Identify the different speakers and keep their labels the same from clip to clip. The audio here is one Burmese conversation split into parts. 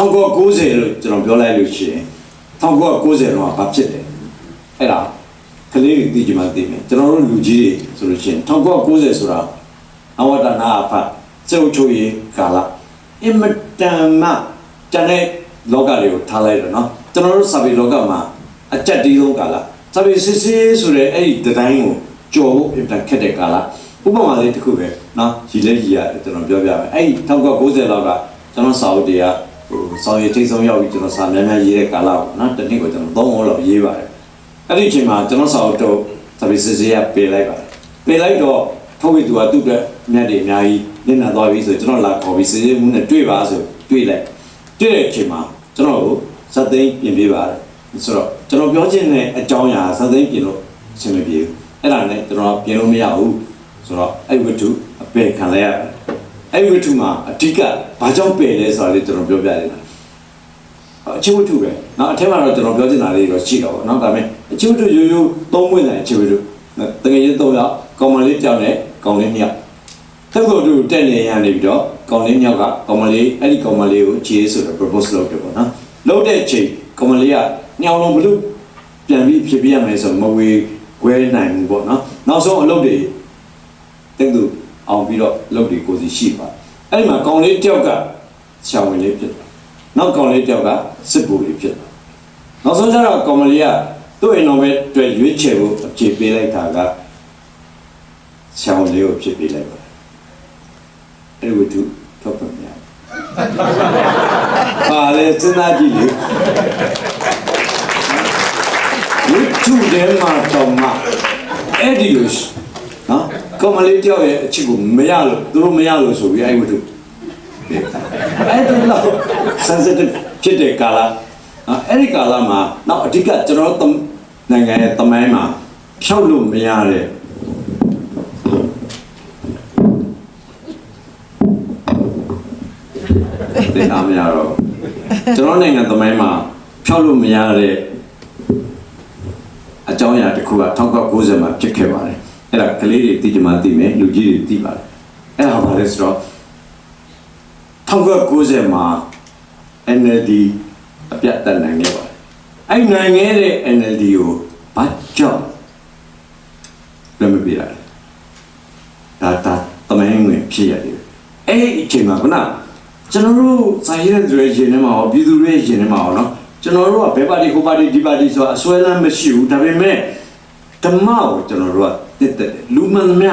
Speaker 1: 1990လို့ကျွန်တော်ပြောလိုက်လို့ရှိရင်1990တော့ဘာဖြစ်တယ်အဲ့ဒါကလေးတွေသိကြမှသိမယ်ကျွန်တော်တို့လူကြီးတွေဆိုလို့ရှိရင်1990ဆိုတာအဝတ္တနာအဖတ်စေုပ်ချိုရေးကာလအင်မတန်မှတန်တဲ့လောကတွေကိုထားလိုက်တော့เนาะကျွန်တော်တို့စာပေလောကမှာအကြက်တီးဆုံးကာလစာပေစစ်စစ်ဆိုတဲ့အဲ့ဒီဒီဇိုင်းကိုကြော်ဖို့အင်မတန်ခက်တဲ့ကာလဥပမာလေးတစ်ခုပဲเนาะရည်လဲရည်ရတယ်ကျွန်တော်ပြောပြမယ်အဲ့ဒီ1990လောက်ကကျွန်တော်စာအုပ်တွေက ဟိုဆောင်ရည်တိတ်ဆုံးရောက်ပြီးကျွန်တော်စာများများရေးတဲ့ကာလပေါ့နော်တနည်းကိုကျွန်တော်၃ဟောလောက်ရေးပါတယ်အဲ့ဒီအချိန်မှာကျွန်တော်စာအုပ်တော့ services ရပေးလိုက်ပါတယ်ပေးလိုက်တော့ထုတ်ဝေသူကသူ့အတွက်မျက်တွေအများကြီးနင့်နာသွားပြီဆိုကျွန်တော်လာခေါ်ပြီးစစ်စစ်မှုနဲ့တွေ့ပါဆိုတွေ့လိုက်တွေ့တဲ့အချိန်မှာကျွန်တော်ကိုဇက်သိန်းပြင်ပေးပါတယ်ဆိုတော့ကျွန်တော်ပြောချင်တဲ့အကြောင်းအရာဇက်သိန်းပြင်လို့အဆင်မပြေဘူးအဲ့ဒါနဲ့ကျွန်တော်ပြင်လို့မရဘူးဆိုတော့အဲ့ဝတ္ထုအပယ်ခံလိုက်ရတယ် အဲ့ဝတ္ထုမှာအဓိကဘာကြောင့်ပယ်လဲဆိုတာလေးကျွန်တော်ပြောပြရအောင်အချင်းဝတ္ထုပဲเนาะအထက်မှာတော့ကျွန်တော်ပြောချင်တာလေးတော့ရှိတော့ဗောเนาะဒါပေမဲ့အချင်းဝတ္ထုရိုးရိုးသုံးဝင်တဲ့အချင်းဝတ္ထုတကယ်ချင်းသုံးယောက်ကောင်မလေးကြောက်နဲ့ကောင်လေးမြောက်သက်ကိုတူတက်နေရနေပြီးတော့ကောင်လေးမြောက်ကကောင်မလေးအဲ့ဒီကောင်မလေးကိုခြေဆိုတော့ propose လုပ်တယ်ဗောနော်လုပ်တဲ့ချိန်ကောင်မလေးကညောင်လုံးဘလို့ပြန်ပြီးဖြစ်ပြရမယ်ဆိုမဝေခွဲနိုင်ဘူးဗောနော်နောက်ဆုံးအလုပ်တွေတက်သူ အောင်ပြီးတော့လုပ်တွေကိုစီရှိပါအဲ့ဒီမှာကောင်လေးတယောက်ကဆရာဝန်လေးဖြစ်တယ်နောက်ကောင်လေးတယောက်ကစစ်ဘူလေးဖြစ်တယ်နောက်ဆုံးကျတော့ကောင်မလေးကသူ့အိမ်တော်ပဲတွေ့ရွေးချယ်ဖို့အခြေပေးလိုက်တာကဆရာဝန်လေးကိုဖြစ်ပေးလိုက်ပါတယ်အဲ့ဒီဝတ္ထုထောက်ပြမြတ်ပါလေစဉ်းစားကြည့်လေဝတ္ထုထဲမှာတော့မှအဲ့ဒီလိုနော် ကောင်မလေးတယောက်ရဲ့အချစ်ကိုမရလို့သူတို့မရလို့ဆိုပြီးအဲ့ဒီဝတ္ထုအဲ့ဒီတော့ sensitive ဖြစ်တဲ့ကာလနော်အဲ့ဒီကာလမှာနောက်အဓိကကျွန်တော်တို့နိုင်ငံရဲ့တမိုင်းမှာဖြောက်လို့မရတဲ့သိတာမရတော့ကျွန်တော်နိုင်ငံသမိုင်းမှာဖြောက်လို့မရတဲ့အကြောင်းအရာတစ်ခုက1990မှာဖြစ်ခဲ့ပါတယ် အဲ့ဒါကလေးတွေသိကြမှာသိမယ်လူကြီးတွေသိပါတယ်အဲ့ဒါဘာလဲဆိုတော့1990မှာ NLD အပြတ်တက်နိုင်ခဲ့ပါတယ်အဲ့နိုင်ခဲ့တဲ့ NLD ကိုဘာကြောင့်လက်မပြရလဲဒါဒါတမန်ငွေဖြစ်ရတယ်အဲ့ဒီအချိန်မှာခုနကျွန်တော်တို့ဇာရဲတွေရှင်နေမှာဟောပြည်သူတွေရှင်နေမှာဟောနော်ကျွန်တော်တို့ကဘယ်ပါတီကိုပါတီဒီပါတီဆိုတာအစွဲလမ်းမရှိဘူးဒါပေမဲ့ဓမ္မကိုကျွန်တော်တို့က တစ်သက်တယ်လူမှန်မြ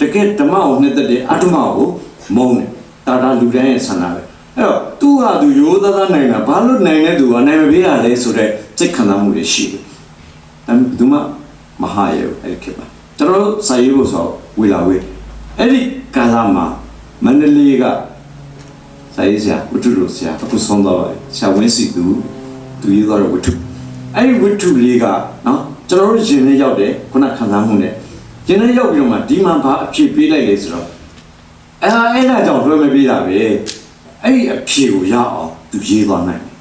Speaker 1: တကယ်ဓမ္မကိုနှစ်သက်တယ်အတ္တမကိုမုန်းတယ်ဒါဒါလူတိုင်းရဲ့ဆန္ဒပဲအဲ့တော့သူဟာသူရိုးသားသားနိုင်တာဘာလို့နိုင်တဲ့သူကနိုင်မပေးရလဲဆိုတော့စိတ်ခံစားမှုတွေရှိတယ်ဒါပေမဲ့ဘယ်သူမှမဟာရဲ့အဲ့ဒီခေတ်မှာကျွန်တော်တို့စာရေးဖို့ဆိုတော့ဝေလာဝေးအဲ့ဒီကာလမှာမန္တလေးကစာရေးဆရာဝတ္ထုလို့ဆရာအခုဆုံးသွားပါတယ်ဆရာဝင်းစီသူသူရေးသွားတဲ့ဝတ္ထုအဲ့ဒီဝတ္ထုလေးကနော်ကျွန်တော်တို့ရှင်နဲ့ရောက်တယ်ခုနခံစားမှုနဲ့ ရှင်နဲ့ရောက်ပြီးတော့မှဒီမှာဘာအဖြစ်ပေးလိုက်လဲဆိုတော့အဲဟာအဲ့ဒါကြောင့်လွှဲမပေးတာပဲအဲ့ဒီအဖြစ်ကိုရအောင်သူရေးသွားနိုင်တယ်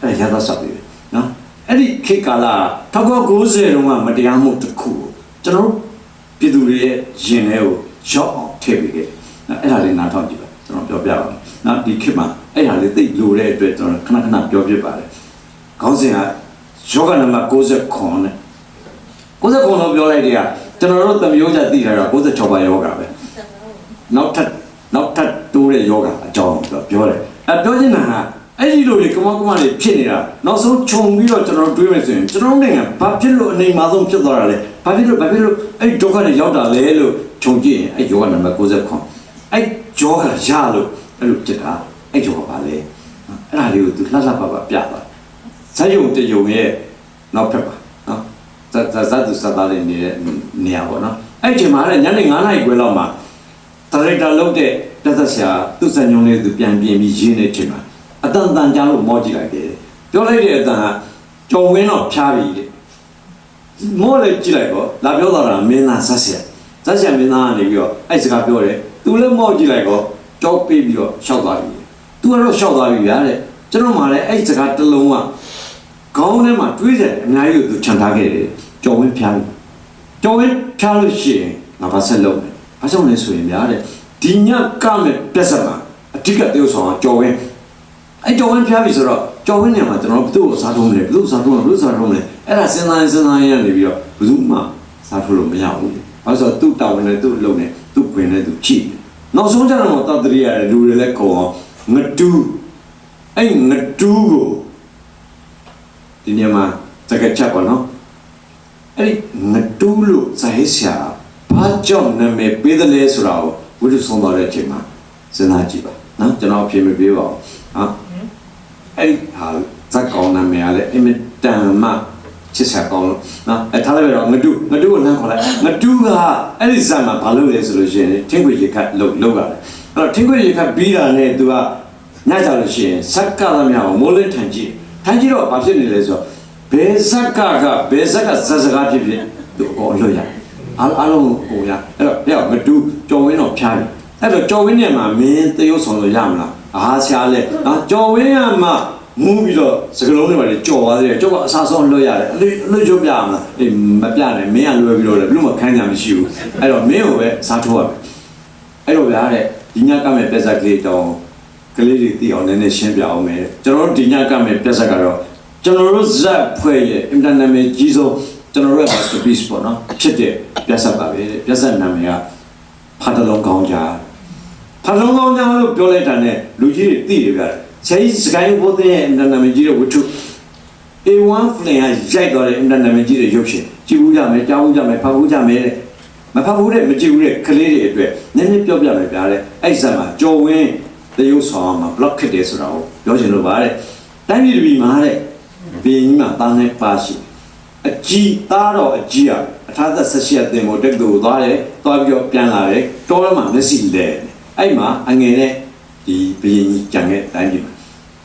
Speaker 1: အဲ့ဒါရသဆောက်တယ်နော်အဲ့ဒီခေတ်ကာလ1990တုန်းကမတရားမှုတစ်ခုကိုကျွန်တော်တို့ပြည်သူတွေရဲ့ရင်ထဲကိုရောက်အောင်ထည့်ပေးခဲ့တယ်နော်အဲ့ဒါလေးနားထောင်ကြည့်ပါကျွန်တော်ပြောပြပါမယ်နော်ဒီခေတ်မှာအဲ့ဟာလေးသိလို့တဲ့အတွက်ကျွန်တော်ခဏခဏပြောပြပါတယ်ခေါင်းစဉ်ကယောဂနံပါတ်69နဲ့69လို့ပြောလိုက်တဲ့က ကျွန်တော်တို့တမျိုးကြသိထားတာ96ပါယောဂပဲနောက်ထပ်နောက်ထပ်တိုးတဲ့ယောဂအကြောင်းပြောပြောတယ်အဲပြောချင်တာကအဲ့ဒီလိုတွေကမကမတွေဖြစ်နေတာနောက်ဆုံးခြုံပြီးတော့ကျွန်တော်တွေးမယ်ဆိုရင်ကျွန်တော်တို့နိုင်ငံဘာဖြစ်လို့အနေမှာဆုံးဖြစ်သွားတာလဲဘာဖြစ်လို့ဘာဖြစ်လို့အဲ့ဒီဒုက္ခတွေရောက်တာလဲလို့ခြုံကြည့်ရင်အဲ့ယောဂနံပါတ်69အဲ့ယောဂရလို့အဲ့လိုဖြစ်တာအဲ့ယောဂပါလဲအဲ့ဒါလေးကိုသူလှလှပပပြသွားဇာယုံတယုံရဲ့နောက်ဖက်ပါနော် ဇာဇာသူစသားလေးနေတဲ့နေရာပေါ့နော်အဲ့ဒီချိန်မှာလည်းညနေ9နာရီခွဲလောက်မှာဒါရိုက်တာလုပ်တဲ့တက်သက်ဆရာသူ့စံညုံလေးသူပြန်ပြင်ပြီးရင်းနေချိန်မှာအတန်တန်ကြားလို့မောကြည့်လိုက်တယ်ပြောလိုက်တဲ့အတန်ကကြုံဝင်းတော့ဖျားပြီတဲ့မောလည်းကြည့်လိုက်တော့လာပြောတော့တာမင်းသားဆက်ဆက်ဆက်ဆက်မင်းသားကနေပြီးတော့အဲ့စကားပြောတယ်သူလည်းမောကြည့်လိုက်တော့ကြောက်ပေးပြီးတော့ရှောက်သွားပြီသူကတော့ရှောက်သွားပြီဗျာတဲ့ကျွန်တော်မှလည်းအဲ့စကားတစ်လုံးကခေါင်းထဲမှာတွေးတယ်အများကြီးကိုသူခြံထားခဲ့တယ် ကြော်ဝင်းဖျားလို့ကြော်ဝင်းဖျားလို့ရှိရင်ငါဘာဆက်လုပ်လဲဘာကြောင့်လဲဆိုရင်များတဲ့ဒီညကမဲ့ပြဿနာအဓိကတယောက်ဆောင်ကကြော်ဝင်းအဲ့ကြော်ဝင်းဖျားပြီဆိုတော့ကြော်ဝင်းနေရာမှာကျွန်တော်ဘယ်သူ့ကိုစားထုံးမလဲဘယ်သူ့စားထုံးမလဲဘယ်သူ့စားထုံးမလဲအဲ့ဒါစဉ်းစားရင်စဉ်းစားရင်နေပြီးတော့ဘယ်သူမှစားထုံးလို့မရဘူးဘာလို့ဆိုတော့သူ့တာဝန်နဲ့သူ့အလုပ်နဲ့သူ့ခွင်နဲ့သူချိတယ်နောက်ဆုံးကျတော့တတရိရတယ်လူတွေလည်းကုန်အောင်ငတူးအဲ့ငတူးကိုဒီနေရာမှာတကချက်ပါနော် အဲ့ဒီငတူးလို့ဇာဟိဆရာဘာကြောင့်နာမည်ပေးတယ်လဲဆိုတာကိုဝိသုဆုံးသွားတဲ့အချိန်မှာစဉ်းစားကြည့်ပါနော်ကျွန်တော်အဖြေမပေးပါဘူးဟာအဲ့ဒီဟာဇက်ကောင်နာမည်ကလည်းအင်မတန်မှချစ်ဆက်ကောင်းလို့နော်အဲထားလိုက်တော့ငတူငတူကိုလမ်းခေါ်လိုက်ငတူကအဲ့ဒီဇက်မှာဘာလုပ်လဲဆိုလို့ရှိရင်ထင်းခွေရေခတ်လုပ်လုပ်ရတယ်အဲ့တော့ထင်းခွေရေခတ်ပြီးတာနဲ့ तू ကညကြလို့ရှိရင်ဇက်ကသမျှကိုမိုးလင်းထန်ကြည့်ထန်ကြည့်တော့ဘာဖြစ်နေလဲဆိုတော့ ဘယ်ဇက်ကကဘယ်ဇက်ကဇက်စကားဖြစ်ဖြစ်သူအကုန်လွတ်ရအားအားလုံးဟိုရအဲ့တော့ပြောငတူကြော်ဝင်းတော့ဖျားတယ်အဲ့တော့ကြော်ဝင်းနဲ့မှာမင်းတရုပ်ဆောင်လို့ရမလားအားရှားလဲနော်ကြော်ဝင်းကမှမူးပြီးတော့စကလုံးတွေပါလေကြော်သွားသေးတယ်ကြော်ကအစားဆုံးလွတ်ရတယ်အလေးအလေးကြော်ပြရမလားအေးမပြနဲ့မင်းကလွယ်ပြီးတော့လေဘလို့မခန်းကြမရှိဘူးအဲ့တော့မင်းကိုပဲစားထိုးရမယ်အဲ့တော့ဗျာတဲ့ဒီညကမဲ့ပြက်ဆက်ကလေးတောင်းကလေးတွေသိအောင်နည်းနည်းရှင်းပြအောင်မယ်ကျွန်တော်တို့ဒီညကမဲ့ပြက်ဆက်ကတော့ ကျွန်တော်တို့ဇက်ဖွဲ့ရဲ့အင်တာနက်မှာကြီးဆုံးကျွန်တော်တို့ရဲ့ masterpiece ပေါ့နော်ဖြစ်တဲ့ပြက်ဆက်ပါပဲတဲ့ပြက်ဆက်နာမည်ကဖတ်တလုံးကောင်းကြဖတ်တလုံးကောင်းကြလို့ပြောလိုက်တာနဲ့လူကြီးတွေသိတယ်ဗျာဆရာကြီးစကိုင်းဘိုးတဲ့အင်တာနက်မှာကြီးတဲ့ဝတ္ထု A1 flame ကရိုက်သွားတဲ့အင်တာနက်မှာကြီးတဲ့ရုပ်ရှင်ကြည့်ဘူးကြမယ်ကြားဘူးကြမယ်ဖတ်ဘူးကြမယ်တဲ့မဖတ်ဘူးတဲ့မကြည့်ဘူးတဲ့ကလေးတွေအတွက်နည်းနည်းပြောပြမယ်ဗျာတဲ့အဲ့ဇက်မှာကြော်ဝင်းတရုပ်ဆောင်မှာ block ခစ်တယ်ဆိုတာကိုပြောချင်လို့ပါတဲ့တိုင်းပြည်တစ်ပြည်မှာတဲ့ ဘင်းကြီးမှာတားနေပါရှိအကြီးသားတော့အကြီးอ่ะအထာသက်ဆက်ရှိအတင်ကိုတက်တူကိုသွားတယ်သွားပြီးတော့ပြန်လာတယ်တောထဲမှာမျက်စိလဲအဲ့မှာအငယ်နဲ့ဒီဘင်းကြီးကြံခဲ့တိုင်းပြည်မှာ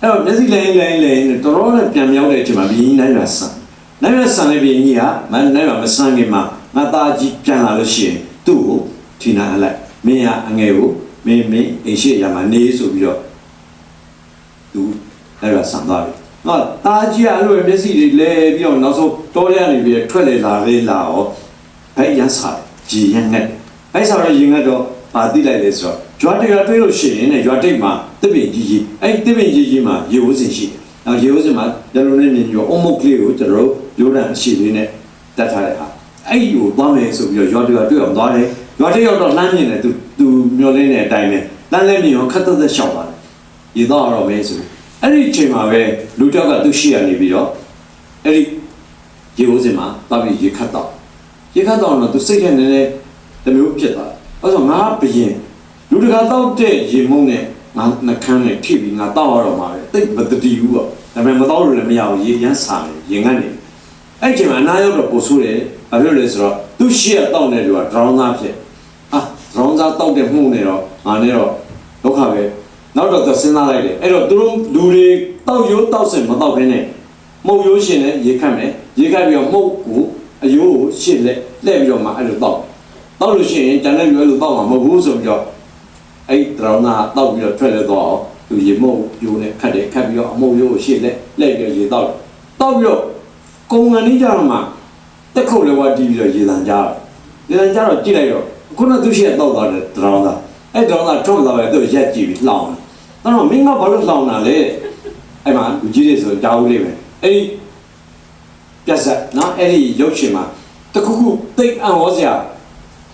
Speaker 1: အဲ့တော့မျက်စိလဲလဲလဲတော်တော်နဲ့ပြန်မြောက်တဲ့အချိန်မှာဘီရင်နိုင်ရဆန်နိုင်ရဆန်လည်းဘီရင်ကြီးဟာမနိုင်ရမဆန်ခင်မှာငါသားကြီးပြန်လာလို့ရှိရင်သူ့ကိုထီနာအလိုက်မင်းကအငယ်ကိုမင်းမင်းအိမ်ရှိရမှာနေဆိုပြီးတော့သူနိုင်ရဆန်သွားပြီ ငါသားကြီးကအဲ့လိုမျက်စိတွေလဲပြီးတော့နောက်ဆုံးတောရနေပြီးထွက်လေလာလေလာရောဘိုက်ရန်စားကြည်ရငက်ဘိုက်စားရရင်ငက်တော့ပါတိလိုက်လေဆိုတော့ကြွားတကတွေးလို့ရှိရင်ねကြွားတိတ်မှာတစ်ပင်ကြီးကြီးအဲ့တစ်ပင်ကြီးကြီးမှာရေဝစင်ရှိတယ်။နောက်ရေဝစင်မှာကျန်လို့နေနေရောအုံမုတ်ကလေးကိုကျွန်တော်တို့ရိုးတန်အရှိလေးနဲ့တတ်ထားတဲ့ဟာအဲ့ဒီကိုသွားမယ်ဆိုပြီးတော့ရွာတကတွေ့အောင်သွားတယ်။ရွာတရောက်တော့လှမ်းမြင်တယ်သူသူမျောလင်းတဲ့အတိုင်းပဲလှမ်းလဲမြင်ရောခက်သက်သက်ရှောက်သွားတယ်။ရေတော့တော့ပဲဆို အဲ့ဒီအချိန်မှာပဲလူတောက်ကသူ့ရှိရနေပြီးတော့အဲ့ဒီရေဝစင်မှာသွားပြီးရေခတ်တော့ရေခတ်တော့တော့သူစိတ်ထဲနည်းနည်းတစ်မျိုးဖြစ်သွားတယ်။အဲ့ဆိုငါဘယင်လူတကာတောက်တဲ့ရေမုံနဲ့ငါနှကန်းနဲ့ထိပြီးငါတောက်ရတော့မှာပဲတိတ်မတတိဘူးပေါ့ဒါပေမဲ့မတောက်လို့လည်းမရဘူးရေရမ်းစာတယ်ရေငတ်နေအဲ့ချိန်မှာအနာရောက်တော့ပို့ဆိုးတယ်ဘာဖြစ်လို့လဲဆိုတော့သူ့ရှေ့ကတောက်နေတယ်ကဒရောင်းသားဖြစ်အာဒရောင်းသားတောက်တဲ့မှုနေတော့ငါနဲ့တော့ဒုက္ခပဲ နောက်တော့သူစဉ်းစားလိုက်တယ်အဲ့တော့သူတို့လူတွေတောက်ရိုးတောက်စင်မတောက်ခင်းနဲ့မှုတ်ရိုးရှင်နဲ့ရေခတ်မယ်ရေခတ်ပြီးတော့မှုတ်ကိုအယိုးကိုရှစ်လက်လှည့်ပြီးတော့မှအဲ့လိုတောက်တောက်လို့ရှိရင်ကျန်တဲ့လူအဲ့လိုတောက်မှာမဟုတ်ဘူးဆိုပြီးတော့အဲ့ဒရောင်းနာတောက်ပြီးတော့ထွက်လဲတော့အောင်သူရေမုတ်ယိုးနဲ့ခတ်တယ်ခတ်ပြီးတော့အမုတ်ယိုးကိုရှေ့လက်လှည့်ပြီးတော့ရေတောက်တယ်တောက်ပြီးတော့ကုံငန်းကြီးကြတော့မှတက်ခုတ်လဲဝါတီးပြီးတော့ရေတန်ကြတော့ရေတန်ကြတော့ကြည့်လိုက်တော့ခုနသူရှိရတောက်သွားတယ်ဒရောင်းသားအဲ့ဒရောင်းသားထွက်သွားတယ်သူရက်ကြည့်ပြီးလှောင် တယ်တော့မင်းကဘာလို့လှောင်တာလဲအဲ့မှာလူကြီးတွေဆိုကြောက်လေးပဲအဲ့ဒီပြက်ဆက်နော်အဲ့ဒီရုပ်ရှင်မှာတခုခုတိတ်အံ့ဩစရာ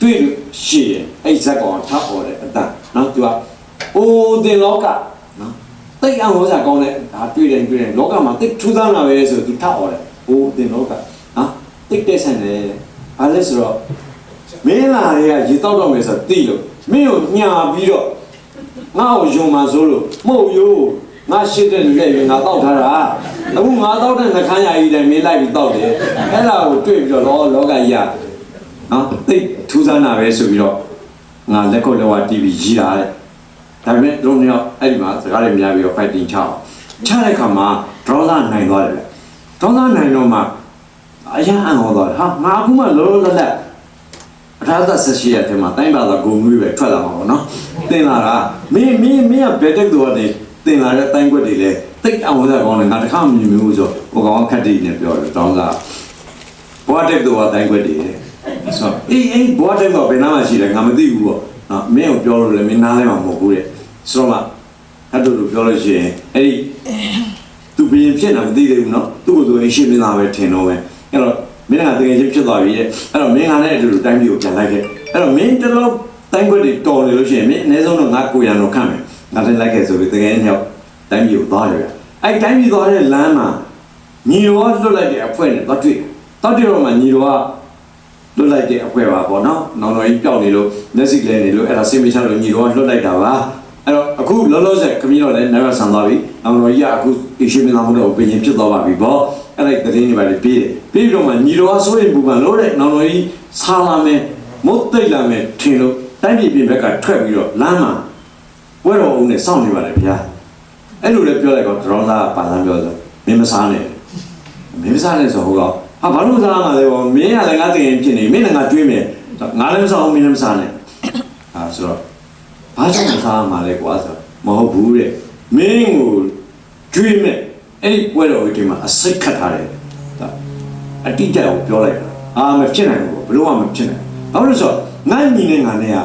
Speaker 1: တွေ့လို့ရှိရင်အဲ့ဇက်ကောင်ထပ်ပေါ်တယ်အတန်နော်သူကအိုးတင်လောကနော်တိတ်အံ့ဩစရာကောင်းတဲ့ဒါတွေ့တယ်တွေ့တယ်လောကမှာတိတ်ထူးဆန်းလာပဲဆိုသူထပ်ပေါ်တယ်အိုးတင်လောကနော်တိတ်တဲ့ဆန်တယ်ဘာလဲဆိုတော့မင်းလာတွေကရေတောက်တော့မယ်ဆိုတော့သိလို့မင်းကိုညာပြီးတော့ ငါ့ကိုယုံမှဆိုလို့မဟုတ်ရိုးငါရှိတဲ့လူရဲ့ငါတောက်ထားတာအခုငါတောက်တဲ့နှခမ်းရည်တိုင်းမင်းလိုက်ပြီးတောက်တယ်အဲ့ဒါကိုတွေ့ပြီးတော့လောလောကကြီးရနော်တိတ်ထူးဆန်းတာပဲဆိုပြီးတော့ငါလက်ခုပ်လက်ဝါတီးပြီးရီးတာတဲ့ဒါပေမဲ့တို့နှစ်ယောက်အဲ့ဒီမှာစကားတွေများပြီးတော့ fighting ချအောင်ချတဲ့ခါမှာဒေါသနိုင်သွားတယ်လေဒေါသနိုင်တော့မှအရာအံ့ဩသွားတယ်ဟာငါအခုမှလောလောလတ်လတ်အထာသဆက်ရှိရတဲ့မှာတိုင်းပါသာဂုံမွေးပဲထွက်လာမှာပေါ့နော် တင်လာတာမင်းမင်းမင်းကဘယ်တက်တော့နေတင်လာတဲ့တိုင်းကွက်တွေလေတိတ်အောင်တဲ့ကောင်းတယ်ငါတခါမှမမြင်ဘူးဆိုဟိုကောင်ခက်တိနေပြောတယ်တောင်းစားဘွားတက်တော့တိုင်းကွက်တွေလေဆိုတော့အေးအေးဘွားတဲ့တော့ဘယ်နာမှရှိတယ်ငါမသိဘူးပေါ့နော်မင်းကိုပြောလို့လည်းမင်းနားလဲမှာမဟုတ်ဘူးတဲ့ဆိုတော့မှအဲ့လိုလိုပြောလို့ရှိရင်အဲ့ဒီသူဘရင်ဖြစ်တာမသိသေးဘူးနော်သူ့ကိုယ်သူအရှိမင်းသားပဲထင်တော့ပဲအဲ့တော့မင်းကတကယ်ချင်းဖြစ်သွားပြီတဲ့အဲ့တော့မင်းကလည်းအတူတူတိုင်းပြည်ကိုပြန်လိုက်ခဲ့အဲ့တော့မင်းတလို့ တိုင်းခွက်တွေတော်နေလို့ရှိရင်မင်းအနည်းဆုံးတော့ငါကိုရံတော့ခန့်မယ်ငါလည်းလိုက်ခဲ့ဆိုပြီးတကယ်ညောက်တိုင်းပြည်ကိုသွားရပြအဲ့တိုင်းပြည်သွားတဲ့လမ်းမှာညီတော်ကလွတ်လိုက်တဲ့အဖွဲ့နဲ့တော့တွေ့တော့တွေ့တော့မှညီတော်ကလွတ်လိုက်တဲ့အဖွဲပါပေါ့နော်။နောင်တော်ကြီးပျောက်နေလို့လက်စီလဲနေလို့အဲ့ဒါစိတ်မချလို့ညီတော်ကလွတ်လိုက်တာပါ။အဲ့တော့အခုလောလောဆယ်ခမင်းတော်လည်းနာရဆန်သွားပြီ။နောင်တော်ကြီးကအခုအရှင်မင်းသားမလို့ဘယ်ရင်ဖြစ်သွားပါပြီပေါ့။အဲ့ဒါသတင်းတွေပါလေပြီးတယ်။ပြီးတော့မှညီတော်ကစိုးရင်ပူပန်လို့တဲ့နောင်တော်ကြီးဆာလာမယ်မုတ်သိပ်လာမယ်ထင်လို့ တိုင်းပြည်ပြင်ဘက်ကထွက်ပြီးတော့လမ်းမှာဝဲတော်အောင်နဲ့စောင့်နေပါလေဗျာ။အဲ့လိုလည်းပြောလိုက်တော့ဒရောင်းသားကပါလမ်းပြောဆိုမင်းမစားနဲ့မင်းမစားနဲ့ဆိုဟိုကဟာဘာလို့မစားမှာလဲဘောမင်းကလည်းငါတကယ်ဖြစ်နေမင်းလည်းငါတွေးမယ်ငါလည်းမစားဘူးမင်းလည်းမစားနဲ့ဟာဆိုတော့ဘာကြောင့်မစားမှာလဲကွာဆိုမဟုတ်ဘူးတဲ့မင်းကိုတွေးမယ်အဲ့ဒီပွဲတော်ဒီမှာအစိတ်ခတ်ထားတယ်ဒါအတိအကျကိုပြောလိုက်တာအာမဖြစ်နိုင်ဘူးဘလို့မှမဖြစ်နိုင်ဘာလို့လဲဆိုတော့ငါညီနဲ့ငါနဲ့က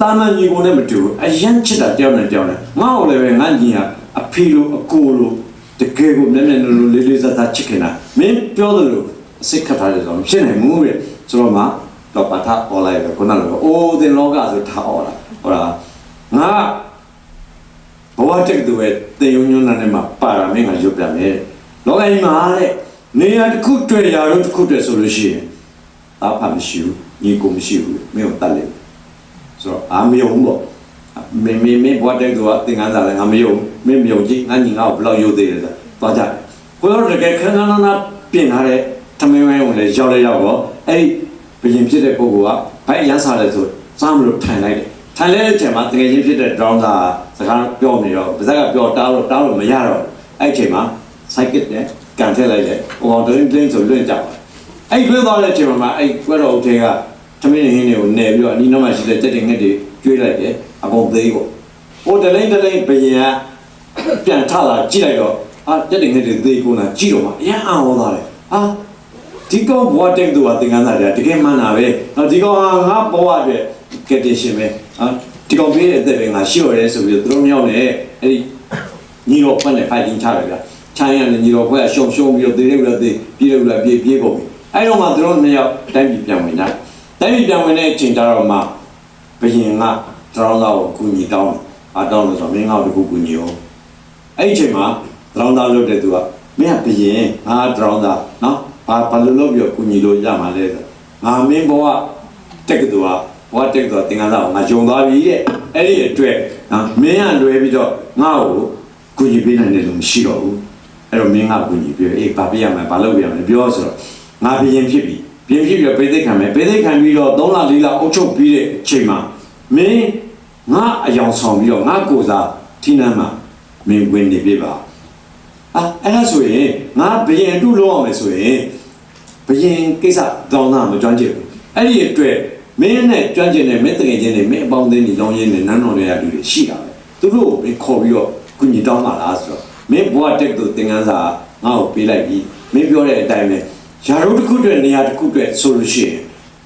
Speaker 1: တာမန်ညီကိုနဲ့မတူဘူးအရန်ချစ်တာတယောက်နဲ့တယောက်နဲ့ငါ့ကိုလည်းပဲငါညီကအဖေလိုအကိုလိုတကယ်ကိုမျက်မျက်နှာလိုလေးလေးစားစားချစ်ခင်တာမင်းပြောသလိုအစိတ်ခတ်ထားတယ်ဆိုတော့မဖြစ်နိုင်ဘူးတဲ့ဆိုတော့မှတော့ပါထား online ပဲခုနကလိုအိုးတင်လောကဆိုထားအော်လာဟောလားငါဘဝတက်သူရဲ့တေယုံညွန်းနာနဲ့မှာပါရမင်းကရုပ်ပြမယ်လောကကြီးမှာတဲ့နေရာတစ်ခုတွေ့ရာတော့တစ်ခုတွေ့ဆိုလို့ရှိရင်အဖမရှိဘူးညီကိုမရှိဘူးမင်းကိုတတ်လိုက် ဆိုတော့အာမယုံပေါ့မင်းမင်းမင်းဘွားတဲ့သူကသင်္ကန်းစာလည်းငါမယုံမင်းမယုံကြည့်ငါညီငါ့ကိုဘယ်လောက်ယုံသေးတယ်ဆိုသွားကြတယ်ကိုတော့တကယ်ခန်းခန်းနာနာပြင်ထားတဲ့ထမင်းဝဲကိုလည်းရောက်လဲရောက်တော့အဲ့ဒီဘယင်ဖြစ်တဲ့ပုဂ္ဂိုလ်ကဘိုက်ရမ်းစားတယ်ဆိုစားမလို့ထိုင်လိုက်တယ်ထိုင်လိုက်တဲ့အချိန်မှာတကယ်ချင်းဖြစ်တဲ့ down စာစကားပြောနေတော့ပါဇက်ကပြောတားလို့တားလို့မရတော့အဲ့အချိန်မှာ psychic နဲ့ကန်ထည့်လိုက်တယ်ဟိုတော့တင်းဆိုလွင့်ကြပါအဲ့လွင့်သွားတဲ့အချိန်မှာအဲ့ကွက်တော်ထဲက ထမင်းဟင်းတွေကိုနယ်ပြီးတော့အနီးနားမှာရှိတဲ့တက်တဲ့ငှက်တွေကျွေးလိုက်တယ်အကုန်သေးပေါ့ဟိုတလိမ့်တလိမ့်ဘယင်ကပြန်ထလာကြည့်လိုက်တော့အာတက်တယ်ငယ်တွေသေးကုန်တာကြည့်တော့မှအရင်အာဟောသားတယ်အာဒီကောင်ဘဝတက်သူကသင်္ကန်းသားတယ်တကယ်မှန်တာပဲအာဒီကောင်ဟာငါဘဝအတွက်ကက်တင်ရှင်ပဲအာဒီကောင်ပေးတဲ့အသက်ပဲငါရှိရတယ်ဆိုပြီးတော့သူတို့မြောက်နေအဲ့ဒီညီတော်ဖွင့်နဲ့ဖိုင်တင်ချတယ်ဗျာချိုင်းရနဲ့ညီတော်ဖွင့်ကရှုံရှုံပြီးတော့သေးတယ်ပြီးတော့သေးပြေးတယ်ပြီးတော့ပြေးပြေးကုန်ပြီအဲ့တော့မှသူတို့နှစ်ယောက်တိုင်းပြည်ပြန်ဝင်ကြတို င်းပြည်ပြန်ဝင်တဲ့အချိန်ကျတော့မှဘယင်ကတောင်းတော့ကိုညီတောင်းတယ်အတောင်းလို့ဆိုတော့မင်းငါ့ကိုတခုကူညီအောင်အဲ့ဒီအချိန်မှာဒရောင်းသားလုပ်တဲ့သူကမင်းကဘယင်ငါဒရောင်းသားနော်ဘာဘာလို့လုပ်ပြီးတော့ကူညီလို့ရမှာလဲဆိုငါမင်းဘဝတက်ကတူကဘဝတက်တူကသင်္ကန်းသားကိုငါဂျုံသွားပြီတဲ့အဲ့ဒီအတွက်နော်မင်းကလွယ်ပြီးတော့ငါ့ကိုကူညီပေးနိုင်တယ်လို့မရှိတော့ဘူးအဲ့တော့မင်းကကူညီပြီးအေးဘာပြရမလဲဘာလုပ်ပြရမလဲပြောဆိုတော့ငါဘယင်ဖြစ်ပြီ ဘယင်ဖြစ်ပြီးတော့ပေးသိခံမယ်ပေးသိခံပြီးတော့3လ4လအုပ်ချုပ်ပြီးတဲ့အချိန်မှာမင်းငါအယောင်ဆောင်ပြီးတော့ငါကိုယ်စားထိနန်းမှာမင်းဝင်နေပြပါအာအဲ့ဒါဆိုရင်ငါဘယင်အတုလုံးအောင်မယ်ဆိုရင်ဘယင်ကိစ္စတောင်းတာမကြွန့်ကျင်ဘူးအဲ့ဒီအတွက်မင်းနဲ့ကြွန့်ကျင်တဲ့မင်းတကယ်ချင်းတွေမင်းအပေါင်းအသင်းတွေလောင်းရင်းနဲ့နန်းတော်တွေကလူတွေရှိတာပဲသူတို့ကိုမင်းခေါ်ပြီးတော့ကုညီတောင်းပါလားဆိုတော့မင်းဘဝတက်သူသင်္ကန်းစာငါ့ကိုပေးလိုက်ပြီးမင်းပြောတဲ့အတိုင်းပဲ ယာရုတစ်ခုတည်းနေရာတစ်ခုတည်းဆိုလို့ရှိရင်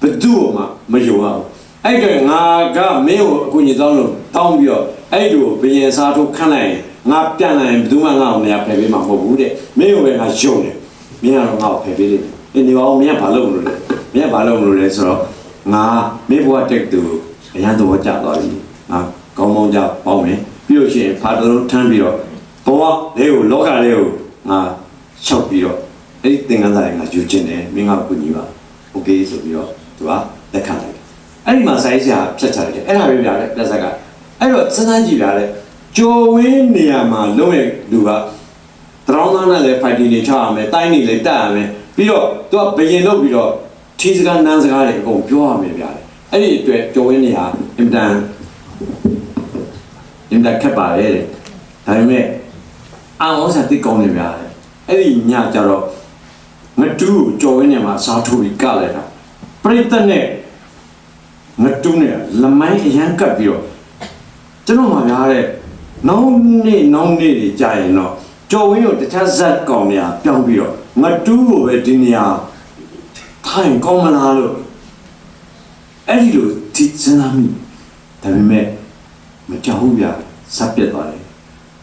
Speaker 1: ဘယ်သူ့မှမယုံအောင်အဲ့တော့ငါကမင်းကိုအကူအညီတောင်းလို့တောင်းပြီးတော့အဲ့လိုဘယင်စားထုတ်ခန့်လိုက်ရင်ငါပြန်လာရင်ဘယ်သူမှငါ့ကိုမရဖယ်ပေးမှာမဟုတ်ဘူးတဲ့မင်းကိုပဲငါယုံတယ်မင်းကတော့ငါ့ကိုဖယ်ပေးလိမ့်မယ်အင်းဒီကောင်မင်းကဘာလုပ်မလို့လဲမင်းကဘာလုပ်မလို့လဲဆိုတော့ငါမင်းဘဝတက်သူအရန်တော့ကြသွားပြီငါကောင်းကောင်းကြပေါင်းမယ်ပြီးလို့ရှိရင်ဖာတလုံးထမ်းပြီးတော့ဘဝလေးကိုလောကလေးကိုငါလျှောက်ပြီးတော့ အဲ့ဒီသင်္ကန်းစာတွေငါယူခြင်းတယ်မင်းကကူညီပါโอเคဆိုပြီးတော့သူကလက်ခံလိုက် အဲ့ဒီမှာစိုင်းစရာဖြတ်ချလိုက်တယ်အဲ့ဒါပဲပြတယ်ပြဿက်ကအဲ့တော့စဉ်းစားကြည့်ပြတယ်ကြော်ဝင်းနေရာမှာလုံးရဲ့လူကတရောင်းသားနဲ့လည်းဖိုက်တီနေချရမယ်တိုင်းနေလည်းတက်ရမယ်ပြီးတော့သူကဘယင်လုပ်ပြီးတော့ထီးစကားနန်းစကားတွေအကုန်ပြောရမယ်ပြတယ်အဲ့ဒီအတွက်ကြော်ဝင်းနေရာအင်တန်အင်တန်ခက်ပါလေတဲ့ဒါပေမဲ့အောင်စားတိတ်ကောင်းနေပြတယ်အဲ့ဒီညကျတော့ ငတူးကိုကြော်ဝင်းနေမှာစားထိုးပြီးကလိုက်တာပြိတ္တနဲ့ငတူးနဲ့လမိုင်းအရန်ကပ်ပြီးတော့ကျွန်တော်မှများတဲ့နောင်နေ့နောင်နေ့တွေကြာရင်တော့ကြော်ဝင်းကိုတခြားဇက်ကောင်များပြောင်းပြီးတော့ငတူးကိုပဲဒီနေရာထိုင်ကောင်းမလားလို့အဲ့ဒီလိုဒီစဉ်းစားမိဒါပေမဲ့မကြောက်ဘူးဗျစပ်ပြတ်သွားတယ်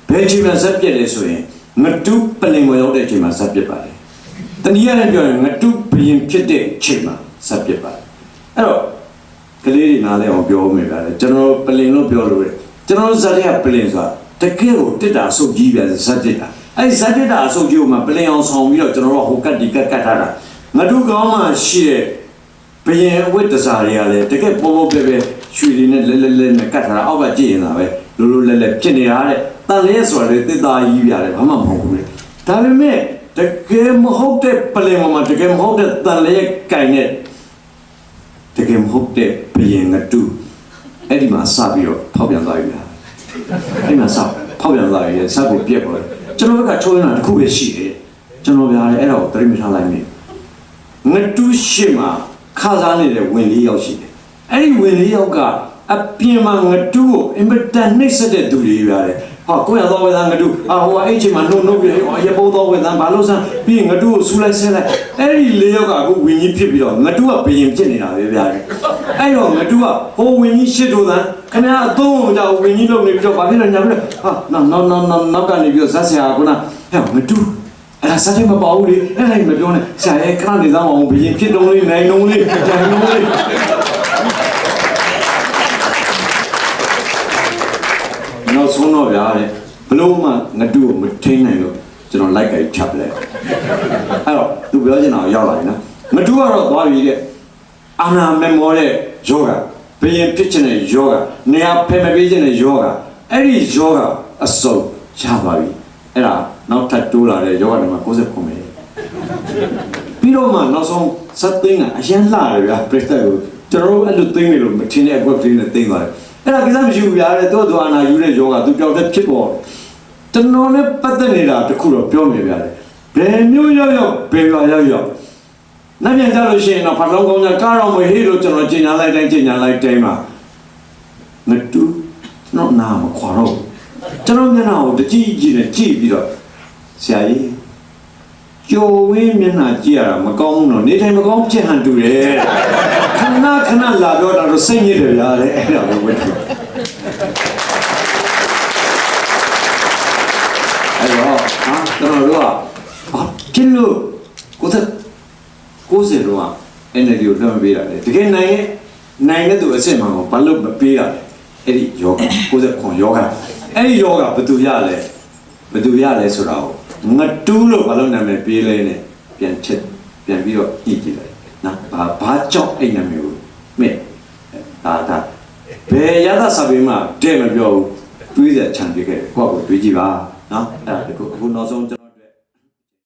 Speaker 1: ဘယ်အချိန်မှာဇက်ပြက်လဲဆိုရင်ငတုပလင်ဝင်ရောက်တဲ့အချိန်မှာဇက်ပြက်ပါတယ် တနည်းအားဖြင့်ပြောရင်ငတုဘယင်ဖြစ်တဲ့အချိန်မှာဇက်ပြက်ပါတယ်အဲ့တော့ကလေးတွေနားလဲအောင်ပြောမယ်ဗျာလေကျွန်တော်ပလင်လို့ပြောလို့ရတယ်ကျွန်တော်ဇက်ရပလင်ဆိုတာတကယ်ကိုတစ်တာအဆုပ်ကြီးပြန်ဇက်တစ်တာအဲ့ဇက်တစ်တာအဆုပ်ကြီးကိုမှပလင်အောင်ဆောင်ပြီးတော့ကျွန်တော်တို့ဟိုကတ်ဒီကတ်ကတ်ထားတာငတုကောင်းမှရှိတဲ့ဘယင်အဝတ်တစားတွေကလည်းတကယ်ပေါ်ပေါ်ပဲပဲရွှေတွေနဲ့လဲလဲလဲနဲ့ကတ်ထားတာအောက်ကကြည့်ရင်သာပဲလိုလိုလဲလဲဖြစ်နေတာတဲ့တန်လေးဆိုတာလေတစ်သားကြီးပြရတယ်ဘာမှမဟုတ်ဘူးလေဒါပေမဲ့ တကယ်မဟုတ်တဲ့ပလင်ပေါ်မှာတကယ်မဟုတ်တဲ့တန်လေးကင်နဲ့တကယ်မဟုတ်တဲ့ဘယင်ကတူအဲ့ဒီမှာစပြီးတော့ဖောက်ပြန်သွားပြီလားအဲ့ဒီမှာစဖောက်ပြန်သွားပြီစပ်ကိုပြက်ပေါ်တယ်ကျွန်တော်ကချိုးနေတာတစ်ခုပဲရှိတယ်ကျွန်တော်ပြရတယ်အဲ့ဒါကိုတရိမထားလိုက်မိငတူးရှိမှာခါစားနေတဲ့ဝင်လေးယောက်ရှိတယ်။အဲ့ဒီဝင်လေးယောက်ကအပြင်မှာငတူးကိုအင်မတန်နှိမ့်ဆက်တဲ့သူတွေရတယ်။ ဟာကိုရတော့ဝေဒန်ငတူးအာဟိုအဲ့ချိန်မှာနှုတ်နှုတ်ပြီးဟောရပုံတော့ဝေဒန်ဘာလို့စမ်းပြီးငတူးကိုဆူလိုက်ဆဲလိုက်အဲ့ဒီလေးယောက်ကအခုဝင်ကြီးဖြစ်ပြီးတော့ငတူးကဘယင်ဖြစ်နေတာပဲဗျာ။အဲ့တော့ငတူးကဟိုဝင်ကြီးရှစ်တို့သန်းခင်ဗျာအသုံးကိုကြောက်ဝင်ကြီးလုပ်နေပြီးတော့ဘာဖြစ်လဲညာပြီးတော့ဟာနောက်နောက်နောက်နောက်ကနေပြီးတော့ဇက်ဆရာကနာဟဲ့ငတူးအဲ့ဒါစတဲ့မပေါ့ဘူးလေအဲ့ဒါမပြောနဲ့ဆရာရဲ့ခဏနေသားမအောင်ဘယင်ဖြစ်တုံးလေးနိုင်တုံးလေးကြံတုံးလေးနောက်ဆုံးတော့ ဗျာတဲ့ဘလို့မှငတူကိုမထိန်နိုင်လို့ကျွန်တော်လိုက်ကြိုက်ချပ်လိုက်အဲ့တော့သူပြောချင်တာကိုရောက်လာပြီနော်ငတူကတော့သွားပြီတဲ့အာနာမေမောတဲ့ယောဂဘယင်ဖြစ်ချင်တဲ့ယောဂနေရာဖယ်မပေးချင်တဲ့ယောဂအဲ့ဒီယောဂအစုံရပါပြီအဲ့ဒါနောက်ထပ်တိုးလာတဲ့ယောဂတွေမှာ69ပဲပြီးတော့မှနောက်ဆုံးစက်သိန်းကအရန်လှတယ်ဗျာပရိသတ်ကိုကျွန်တော်တို့အဲ့လိုသိန်းနေလို့မထင်တဲ့အကွက်ကလေးနဲ့သိန်းသွားတယ် အဲ့ဒါကိစ္စမရှိဘူးဗျာတဲ့သူ့သူအာနာယူတဲ့ယောဂသူပြောက်တဲ့ဖြစ်ပေါ်တယ်ကျွန်တော်လည်းပတ်သက်နေတာတခုတော့ပြောမိဗျာလေဘယ်မျိုးရောက်ရောက်ဘယ်ရွာရောက်ရောက်နောက်ပြန်ကြလို့ရှိရင်တော့ဖတ်လုံးကောင်းကြကားတော်မွေဟေးလို့ကျွန်တော်ကျင်ညာလိုက်တိုင်းကျင်ညာလိုက်တိုင်းမှာမတူကျွန်တော်နာမခွာတော့ဘူးကျွန်တော်မျက်နှာကိုတကြည့်ကြည့်နဲ့ကြည့်ပြီးတော့ဆရာကြီး ကျော်ဝင်းမျက်နှာကြည့်ရတာမကောင်းဘူးတော့နေတိုင်းမကောင်းဖြစ်ဟန်တူတယ်ခဏခဏလာတော့တော့စိတ်ညစ်တယ်ဗျာတဲ့အဲ့ဒါပဲဝတ်တယ်အဲ့တော့ဟာကျွန်တော်တို့ကဘာဖြစ်လို့ကိုယ်သက်60တော့ NLD ကိုလွှမ်းပေးတာလေတကယ်နိုင်ရဲ့နိုင်တဲ့သူအစ်စ်မှာဘာလို့မပေးတာလဲအဲ့ဒီယောဂ60ခွန်ယောဂအဲ့ဒီယောဂဘယ်သူရလဲဘယ်သူရလဲဆိုတာကို ငတူးလို့ဘာလို့နာမည်ပေးလဲနဲ့ပြန်ချက်ပြန်ပြီးတော့ညှိကြည့်လိုက်နော်ဘာဘာကြောင့်အဲ့နာမည်ကိုမဲ့ဒါဒါဘယ်ရသစာပေမှာတဲ့မပြောဘူးတွေးစရာခြံပြခဲ့တယ်ကိုယ့်ကိုတွေးကြည့်ပါနော်အဲ့ဒါတခုအခုနောက်ဆုံးကျွန်တော်